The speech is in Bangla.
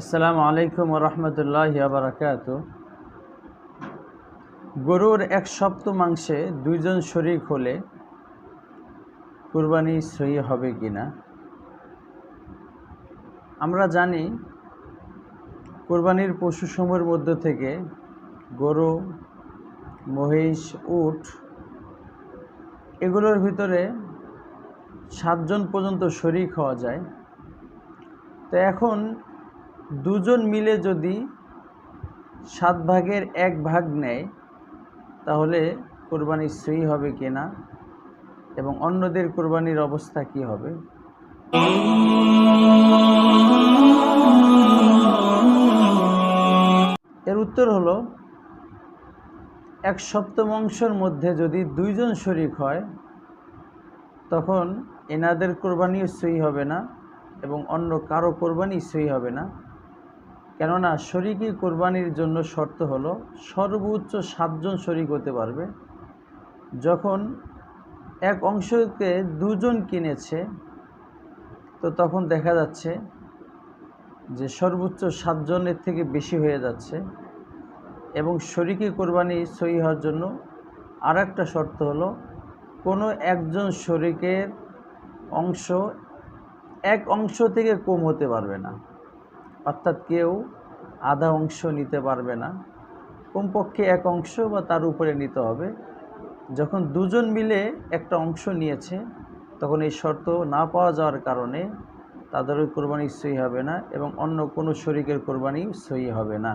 আসসালামু আলাইকুম রহমতুল্লাহ বারাকাত গরুর এক সপ্তমাংশে দুইজন শরিক হলে কুরবানি সহি হবে কি না আমরা জানি কোরবানির পশুসমূহের মধ্য থেকে গরু, মহিষ, উট, এগুলোর ভিতরে সাতজন পর্যন্ত শরিক হওয়া যায়। তো এখন দুজন মিলে যদি সাত ভাগের এক ভাগ নেয়, তাহলে কোরবানি সই হবে কিনা এবং অন্যদের কোরবানির অবস্থা কি হবে? এর উত্তর হলো, এক সপ্তম সপ্তমাংশের মধ্যে যদি দুইজন শরিক হয়, তখন এনাদের কোরবানিও সই হবে না এবং অন্য কারও কোরবানি সই হবে না। কেননা শরিকি কোরবানির জন্য শর্ত হলো সর্বোচ্চ সাতজন শরিক হতে পারবে। যখন এক অংশকে দুজন কিনেছে, তো তখন দেখা যাচ্ছে যে সর্বোচ্চ সাতজনের থেকে বেশি হয়ে যাচ্ছে এবং শরিকি কোরবানি সই হওয়ার জন্য আর একটা শর্ত হলো কোনো একজন শরিকের অংশ এক অংশ থেকে কম হতে পারবে না। অর্থাৎ কেউ আধা অংশ নিতে পারবে না, কমপক্ষে এক অংশ বা তার উপরে নিতে হবে। যখন দুজন মিলে একটা অংশ নিয়েছে, তখন এই শর্ত না পাওয়া যাওয়ার কারণে তাদের ওই কোরবানি সই হবে না এবং অন্য কোনো শরিকের কোরবানি সই হবে না।